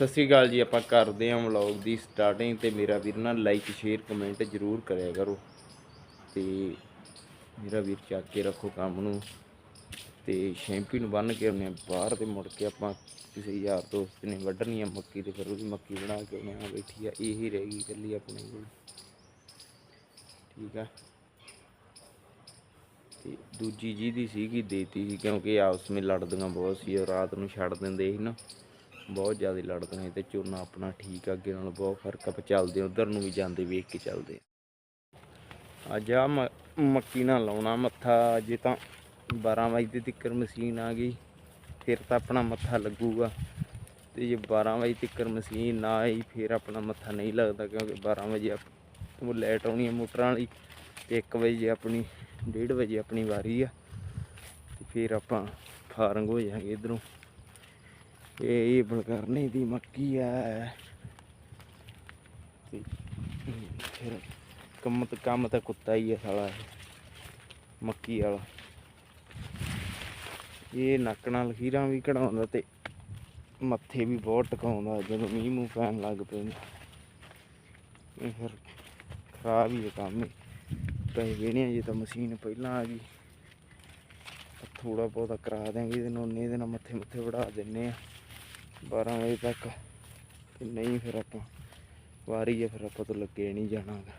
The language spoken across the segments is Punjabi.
ਸਤਿ ਸ੍ਰੀ ਅਕਾਲ ਜੀ, ਆਪਾਂ ਕਰਦੇ ਹਾਂ ਵਲੌਗ ਦੀ ਸਟਾਰਟਿੰਗ ਤੇ ਮੇਰਾ ਵੀਰ ਨਾ ਲਾਈਕ ਸ਼ੇਅਰ ਕਮੈਂਟ ਜ਼ਰੂਰ ਕਰਿਆ ਕਰੋ। ਤੇ ਮੇਰਾ ਵੀਰ ਚੱਕ ਕੇ ਰੱਖੋ ਕੰਮ ਨੂੰ। ਤੇ ਸ਼ੈਂਪੀ ਨੂੰ ਬੰਨ ਕੇ ਆਉਂਦੇ ਹਾਂ ਬਾਹਰ ਤੇ ਮੁੜ ਕੇ ਆਪਾਂ ਕਿਸੇ ਯਾਰ ਦੋਸਤ ਨੇ ਵੱਢਣੀ ਆ ਮੱਕੀ ਤੇ ਫਿਰ ਉਹਦੀ ਮੱਕੀ ਬਣਾ ਕੇ ਆਉਂਦੇ ਹਾਂ। ਬੈਠੀ ਆ, ਇਹੀ ਰਹਿ ਗਈ ਇਕੱਲੀ ਆਪਣੇ ਕੋਲ। ਠੀਕ ਆ। ਤੇ ਦੂਜੀ ਜਿਹਦੀ ਸੀਗੀ, ਦੇਤੀ ਸੀ ਕਿਉਂਕਿ ਆਪਸ ਵਿੱਚ ਲੜਦੀਆਂ ਬਹੁਤ ਸੀ, ਉਹ ਰਾਤ ਨੂੰ ਛੱਡ ਦਿੰਦੇ ਸੀ ਨਾ। ਬਹੁਤ ਜ਼ਿਆਦਾ ਲੜਦੇ ਨੇ ਤੇ ਝੋਨਾ ਆਪਣਾ ਠੀਕ ਆ, ਅੱਗੇ ਨਾਲ ਬਹੁਤ ਫ਼ਰਕ ਆ ਆਪਾਂ ਚੱਲਦੇ ਉਧਰ ਨੂੰ ਵੀ ਜਾਂਦੇ, ਵੇਖ ਕੇ ਚੱਲਦੇ ਅੱਜ ਆ ਮੱਕੀ ਨਾਲ ਲਾਉਣਾ ਮੱਥਾ ਜੇ ਤਾਂ 12 ਵਜੇ ਤੱਕ ਮਸ਼ੀਨ ਆ ਗਈ, ਫਿਰ ਤਾਂ ਆਪਣਾ ਮੱਥਾ ਲੱਗੂਗਾ। ਤੇ ਜੇ 12 ਵਜੇ ਤੱਕ ਮਸ਼ੀਨ ਨਾ ਆਈ, ਫਿਰ ਆਪਣਾ ਮੱਥਾ ਨਹੀਂ ਲੱਗਦਾ, ਕਿਉਂਕਿ 12 ਵਜੇ ਆਪ- ਉਹ ਲੈਟ ਆਉਣੀ ਹੈ ਮੋਟਰਾਂ ਵਾਲੀ, ਤੇ 1 ਵਜੇ ਆਪਣੀ 1:30 ਵਜੇ ਆਪਣੀ ਵਾਰੀ ਆ। ਤੇ ਫਿਰ ਆਪਾਂ ਫਾਰੰਗ ਹੋ ਜਾਾਂਗੇ ਇਧਰੋਂ। ਇਹ ਇਹ ਬਲਕਰਨੇ ਦੀ ਮੱਕੀ ਆ। ਫਿਰ ਕੰਮ ਤੇ ਕੰਮ ਤਾਂ ਕੁੱਤਾ ਹੀ ਹੈ ਸਾਲਾ ਇਹ, ਮੱਕੀ ਵਾਲਾ। ਇਹ ਨੱਕ ਨਾਲ ਲਕੀਰਾਂ ਵੀ ਕਢਾਉਂਦਾ ਤੇ ਮੱਥੇ ਵੀ ਬਹੁਤ ਟਕਾਉਂਦਾ ਜਦੋਂ ਮੀਂਹ ਮੂੰਹ ਪੈਣ ਲੱਗ ਪੈਂਦਾ ਇਹ ਫਿਰ ਖਰਾਬ ਹੀ ਹੈ ਕੰਮ ਇਹ। ਪੈਸੇ ਵੇਣੇ ਜੇ ਤਾਂ ਮਸ਼ੀਨ ਪਹਿਲਾਂ ਆ ਗਈ। ਥੋੜਾ ਬਹੁਤਾ ਕਰਾ ਦਿਆਂਗੇ ਇਹਦੇ ਨਾਲ ਇਹਦੇ ਨਾਲ ਮੱਥੇ ਮੁੱਥੇ ਵੜਾ ਦਿੰਨੇ ਆ। 12 ਵਜੇ ਤੱਕ। ਤੇ ਨਹੀਂ ਫਿਰ ਆਪਾਂ ਵਾਰੀ ਹੈ ਫਿਰ ਆਪਾਂ ਤੋਂ ਲੱਗੇ ਨਹੀਂ ਜਾਣਾਗਾ।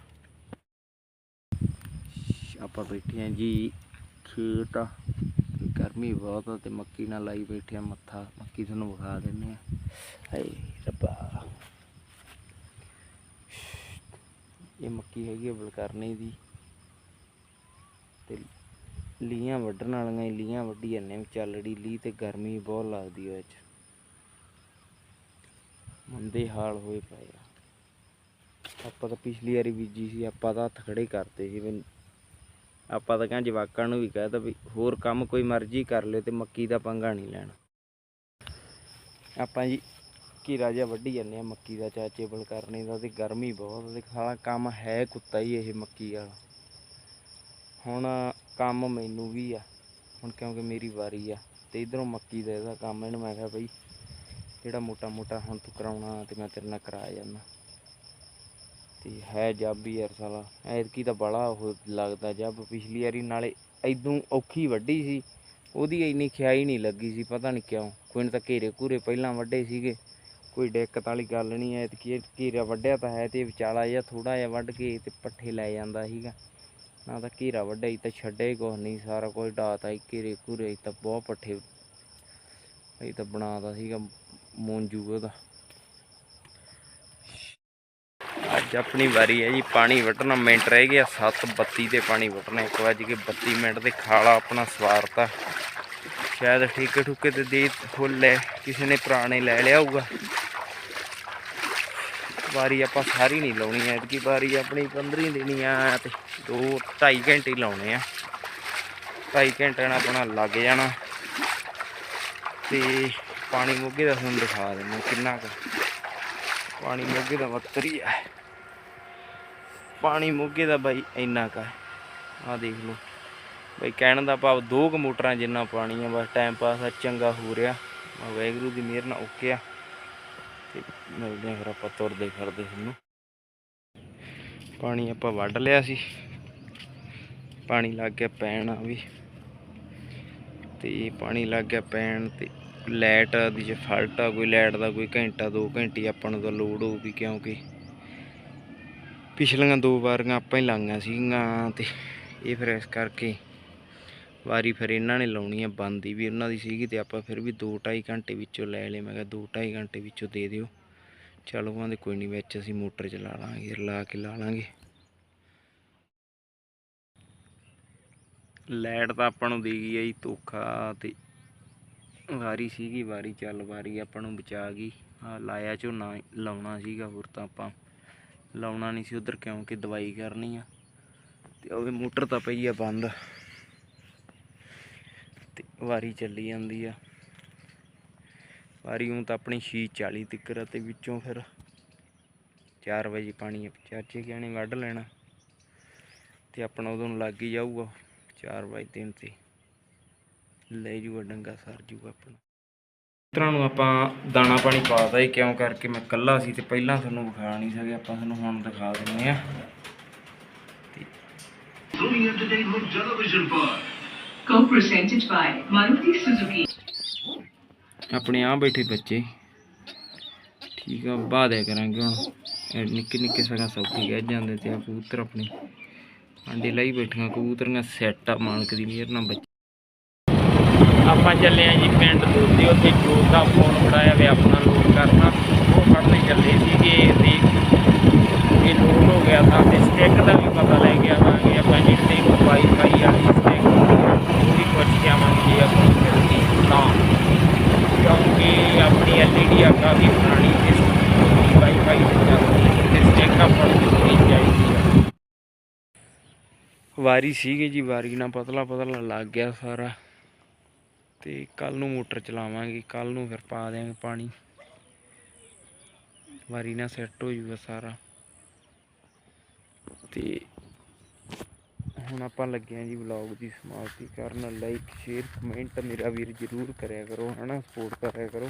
ਆਪਾਂ ਬੈਠੇ ਆ ਜੀ, ਖੇਤ ਆ। ਗਰਮੀ ਬਹੁਤ ਆ ਤੇ ਮੱਕੀ ਨਾਲ ਲਾਈ ਬੈਠੇ ਆ ਮੱਥਾ। ਮੱਕੀ ਤੁਹਾਨੂੰ ਵਿਖਾ ਦਿੰਨੇ ਆ। ਹਾਏ ਰੱਬਾ। ਇਹ ਮੱਕੀ ਹੈਗੀ ਆ ਬਲਕਰਨੀ ਦੀ। ਤੇ ਲੀਆਂ ਵੱਢਣ ਵਾਲੀਆਂ ਹੀ ਲੀਆਂ ਵੱਢੀ ਜਾਂਦੇ ਆ ਚੱਲੜੀ ਲੀ ਤੇ ਗਰਮੀ ਬਹੁਤ ਲੱਗਦੀ ਉਹ ਚ ਮੰਦੇ ਹਾਲ ਹੋਏ ਪਏ ਆ। ਆਪਾਂ ਤਾਂ ਪਿਛਲੀ ਵਾਰੀ ਬੀਜੀ ਸੀ, ਆਪਾਂ ਤਾਂ ਹੱਥ ਖੜੇ ਕਰਤੇ ਸੀ ਵੀ ਆਪਾਂ ਤਾਂ ਕਹਿੰਦੇ ਜਵਾਕਾਂ ਨੂੰ ਵੀ ਕਹਿਤਾ ਵੀ ਹੋਰ ਕੰਮ ਕੋਈ ਮਰਜ਼ੀ ਕਰ ਲਿਓ ਤੇ ਮੱਕੀ ਦਾ ਪੰਗਾ ਨਹੀਂ ਲੈਣਾ। ਆਪਾਂ ਜੀ ਕੀਰਾ ਜਿਹਾ ਵੱਢੀ ਜਾਂਦੇ ਆ ਮੱਕੀ ਦਾ, ਚਾਚੇ ਬਲ ਕਰਨੇ ਦਾ ਤੇ ਗਰਮੀ ਬਹੁਤ ਆ ਤੇ ਸਾਲਾ ਕੰਮ ਹੈ ਕੁੱਤਾ ਹੀ ਇਹ ਮੱਕੀ ਵਾਲਾ। ਹੁਣ ਕੰਮ ਮੈਨੂੰ ਵੀ ਆ, ਹੁਣ ਕਿਉਂਕਿ ਮੇਰੀ ਵਾਰੀ ਆ ਤੇ ਇਧਰੋਂ ਮੱਕੀ ਦਾ ਇਹਦਾ ਕੰਮ ਇਹਨੂੰ ਮੈਂ ਕਿਹਾ ਬਈ ਜਿਹੜਾ ਮੋਟਾ ਮੋਟਾ ਹੁਣ ਤੂੰ ਕਰਾਉਣਾ ਤੇ ਮੈਂ ਤੇਰੇ ਨਾਲ ਕਰਾ ਜਾਂਦਾ। ਤੇ ਹੈ ਜੱਬ ਹੀ ਯਾਰ ਸਾਲਾ। ਐਤਕੀ ਤਾਂ ਬੜਾ ਉਹ ਲੱਗਦਾ ਜੱਬ। ਪਿਛਲੀ ਵਾਰੀ ਨਾਲੇ ਐਦੋਂ ਔਖੀ ਵੱਡੀ ਸੀ। ਉਹਦੀ ਇੰਨੀ ਖਿਆਈ ਨਹੀਂ ਲੱਗੀ ਸੀ, ਪਤਾ ਨਹੀਂ ਕਿਉਂ। ਕੋਈ ਨਾ ਤਾਂ ਘੇਰੇ ਘੂਰੇ ਪਹਿਲਾਂ ਵੱਡੇ ਸੀਗੇ। ਕੋਈ ਦਿੱਕਤ ਵਾਲੀ ਗੱਲ ਨਹੀਂ ਐ ਤੇ ਘੇਰਾ ਵੱਡਿਆ ਤਾਂ ਹੈ ਤੇ ਵਿਚਾਲਾ ਜਿਹਾ ਥੋੜਾ ਜਿਹਾ ਵੱਢ ਕੇ ਤੇ ਪੱਠੇ ਲੈ ਜਾਂਦਾ ਸੀਗਾ। ਨਾ ਤਾਂ ਘੇਰਾ ਵੱਡਾ ਹੀ ਤਾਂ ਛੱਡਿਆ ਹੀ ਕੁਛ ਨਹੀਂ, ਸਾਰਾ ਕੁਝ ਡਾਤਾ ਹੀ ਘੇਰੇ ਘੂਰੇ ਤਾਂ ਬਹੁਤ ਪੱਠੇ, ਇਹ ਤਾਂ ਬਣਾਦਾ ਸੀਗਾ। ਮੂੰਜੂ ਉਹਦਾ ਅੱਜ ਆਪਣੀ ਵਾਰੀ ਹੈ ਜੀ, ਪਾਣੀ ਵੱਢਣਾ। ਮਿੰਟ ਰਹਿ ਗਿਆ 7:32 ਤੇ ਪਾਣੀ ਵੱਢਣਾ। 1 ਵਜੇ ਕੇ 32 ਮਿੰਟ ਤੇ ਖਾਲਾ ਆਪਣਾ ਸਵਾਰਤਾ। ਸ਼ਾਇਦ ਠੇਕੇ ਠੁਕੇ ਤੇ ਦੇ ਫੁੱਲ ਲੈ, ਕਿਸੇ ਨੇ ਪੁਰਾਣੇ ਲੈ ਲਿਆ ਹੋਊਗਾ। ਵਾਰੀ ਆਪਾਂ ਸਾਰੀ ਨਹੀਂ ਲਾਉਣੀ, ਐਤਕੀ ਵਾਰੀ ਆਪਣੀ 15 ਦੇਣੀ ਆ ਤੇ 2 2.5 ਘੰਟੇ ਲਾਉਣੇ ਆ। 2.5 ਘੰਟੇ ਨਾਲ ਆਪਣਾ ਲੱਗ ਜਾਣਾ। ਤੇ ਪਾਣੀ ਮੋਗੇ ਦਾ ਤੁਹਾਨੂੰ ਦਿਖਾ ਦਿੰਦਾ ਕਿੰਨਾ ਕੁ। ਪਾਣੀ ਮੋਗੇ ਦਾ ਵੱਤਰੀ ਆ। ਪਾਣੀ ਮੋਗੇ ਦਾ ਬਾਈ ਇੰਨਾ ਕਾ ਆ। ਦੇਖ ਲਓ। ਬਈ ਕਹਿਣ ਦਾ ਭਾਵ ਦੋ ਕੁ ਮੋਟਰਾਂ ਜਿੰਨਾ ਪਾਣੀ ਆ, ਬਸ ਟਾਈਮ ਪਾਸ ਆ, ਚੰਗਾ ਹੋ ਰਿਹਾ। ਆ ਵੈਗਰੂ ਦੀ ਮਿਹਰ ਨਾਲ ਓਕੇ ਆ। ਤੇ ਮਿਲਦੇ ਆ ਫਿਰ ਆਪਾਂ ਤੁਰਦੇ ਫਿਰਦੇ ਤੁਹਾਨੂੰ। ਪਾਣੀ ਆਪਾਂ ਵੱਢ ਲਿਆ ਸੀ। ਪਾਣੀ ਲੱਗ ਗਿਆ ਪੈਣ ਆ ਵੀ। ਤੇ ਪਾਣੀ ਲੱਗ ਗਿਆ ਪੈਣ ਤੇ ਲਾਈਟ ਦੀ ਜੇ ਫਾਲਟ ਆ, ਕੋਈ ਲਾਈਟ ਦਾ ਕੋਈ ਘੰਟਾ 2 ਘੰਟੇ ਆਪਾਂ ਨੂੰ ਤਾਂ ਲੋਡ ਹੋਊਗੀ ਕਿਉਂਕਿ ਪਿਛਲੀਆਂ ਦੋ ਵਾਰੀਆਂ ਆਪਾਂ ਹੀ ਲਾਈਆਂ ਸੀਗੀਆਂ ਤੇ ਇਹ ਫਿਰ ਇਸ ਕਰਕੇ ਵਾਰੀ ਫਿਰ ਇਹਨਾਂ ਨੇ ਲਾਉਣੀ ਆ ਬੰਦ ਹੀ, ਵੀ ਉਹਨਾਂ ਦੀ ਸੀਗੀ ਤੇ ਆਪਾਂ ਫਿਰ ਵੀ 2.5 ਘੰਟੇ ਵਿੱਚੋਂ ਲੈ ਲਏ। ਮੈਂ ਕਿਹਾ 2.5 ਘੰਟੇ ਵਿੱਚੋਂ ਦੇ ਦਿਓ। ਚਲੋ ਕਹਿੰਦੇ ਕੋਈ ਨਹੀਂ ਵਿੱਚ ਅਸੀਂ ਮੋਟਰ ਚਲਾ ਲਾਂਗੇ ਲਾ ਕੇ ਲਾ ਲਾਂਗੇ। ਲਾਈਟ ਤਾਂ ਆਪਾਂ ਨੂੰ ਦੇ ਗਈ ਆ ਜੀ ਧੋਖਾ ਤੇ ਵਾਰੀ ਸੀਗੀ, ਵਾਰੀ ਚੱਲ ਵਾਰੀ ਆਪਾਂ ਨੂੰ ਬਚਾ ਗਈ। ਆ ਲਾਇਆ ਝੋਨਾ ਲਾਉਣਾ ਸੀਗਾ ਹੋਰ ਤਾਂ ਆਪਾਂ ਲਾਉਣਾ ਨਹੀਂ ਸੀ ਉਧਰ, ਕਿਉਂਕਿ ਦਵਾਈ ਕਰਨੀ ਆ। ਤੇ ਉਹਦੇ ਮੋਟਰ ਤਾਂ ਪਈ ਆ ਬੰਦ। ਤੇ ਵਾਰੀ ਚੱਲੀ ਜਾਂਦੀ ਆ। ਵਾਰੀ ਹੁਣ ਤਾਂ ਆਪਣੀ 640 ਤਿੱਕਰ ਤੇ ਵਿੱਚੋਂ ਫਿਰ 4 ਵਜੇ ਪਾਣੀ ਚਾਚੇ ਗਿਆਣੇ ਵੱਢ ਲੈਣਾ। ਤੇ ਆਪਣਾ ਉਦੋਂ ਲੱਗ ਹੀ ਜਾਊਗਾ 4 ਵਜੇ ਦਿਨ ਤੇ। ਲੈ ਜੂਗਾ ਡੰਗਾ ਸਰ ਜੂਗਾ ਆਪਣਾ। ਕਬੂਤਰਾਂ ਨੂੰ ਆਪਾਂ ਦਾਣਾ ਪਾਣੀ ਪਾਤਾ ਹੀ ਕਿਉਂ ਕਰਕੇ ਮੈਂ ਕੱਲਾ ਸੀ ਤੇ ਪਹਿਲਾਂ ਤੁਹਾਨੂੰ ਵਿਖਾ ਨਹੀਂ ਸਕੇ ਆਪਾਂ ਤੁਹਾਨੂੰ ਹੁਣ ਦਿਖਾ ਦਿੰਦੇ ਆ. ਆਪਣੇ ਆ ਬੈਠੇ ਬੱਚੇ। ਠੀਕ ਆ ਬਾਹ ਦਿਆ ਕਰਾਂਗੇ ਹੁਣ। ਨਿੱਕੇ ਨਿੱਕੇ ਸਗਾ ਸੌਖੀ ਗਏ ਜਾਂਦੇ ਤੇ ਆ ਕਬੂਤਰ ਆਪਣੇ। ਆਂਡੇ ਲਈ ਬੈਠੀਆਂ ਕਬੂਤਰੀਆਂ ਸੈੱਟ ਆ ਮਾਲਕ ਦੀ ਮਿਹਰ ਨਾਲ ਬੱਚੇ ਆਪਾਂ ਚੱਲੇ ਆ ਜੀ ਪਿੰਡ ਦੋਦੀ ਉੱਥੇ ਜੋਤ ਦਾ ਫੋਨ ਫੜਾਇਆ ਵੇ ਆਪਣਾ ਲੋਡ ਕਰਨਾ। ਉਹ ਫੜਨੇ ਚੱਲੇ ਸੀਗੇ ਤੇ ਇਹ ਲੋਡ ਹੋ ਗਿਆ ਤਾਂ ਤੇ ਸਟਿੱਕ ਦਾ ਵੀ ਪਤਾ ਲੈ ਕੇ ਆਵਾਂਗੇ ਆਪਾਂ ਜਿਹੜੀ ਵਾਈਫਾਈ ਵਾਲੀ ਸਟਿੱਕ ਉਹ ਪੁੱਛ ਕੇ ਆਵਾਂਗੇ ਆਪਾਂ ਮਿਲਦੀ ਤਾਂ। ਕਿਉਂਕਿ ਆਪਣੀ ਐਲਈਡੀ ਆ ਕਾਫੀ ਪੁਰਾਣੀ ਤੇ ਵਾਈਫਾਈ ਤੇ ਤੇ ਸਟਿੱਕ ਆਪਾਂ ਨੂੰ ਚਾਹੀਦੀ। ਆ ਵਾਰੀ ਸੀਗੀ ਜੀ, ਵਾਰੀ ਨਾਲ ਪਤਲਾ ਪਤਲਾ ਲੱਗ ਗਿਆ ਸਾਰਾ। ਤੇ ਕੱਲ ਨੂੰ ਮੋਟਰ ਚਲਾਵਾਂਗੇ ਕੱਲ ਨੂੰ ਫਿਰ ਪਾ ਦਿਆਂਗੇ ਪਾਣੀ। ਵਾਰੀ ਨਾਲ ਸੈੱਟ ਹੋ ਜਾਊਗਾ ਸਾਰਾ। ਤੇ ਹੁਣ ਆਪਾਂ ਲੱਗੇ ਆਂ ਜੀ ਵਲੌਗ ਦੀ ਸਮਾਪਤੀ ਕਰਨ। ਲਾਈਕ ਸ਼ੇਅਰ ਕਮੈਂਟ ਮੇਰਾ ਵੀਰ ਜਰੂਰ ਕਰਿਆ ਕਰੋ, ਹਨਾ ਸਪੋਰਟ ਕਰਿਆ ਕਰੋ।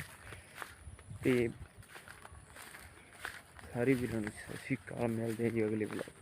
ਤੇ ਸਾਰੇ ਵੀਰਾਂ ਨੂੰ ਸਤਿ ਸ਼੍ਰੀ ਅਕਾਲ, ਮਿਲਦੇ ਹਾਂ ਜੀ ਅਗਲੇ ਵਲੌਗ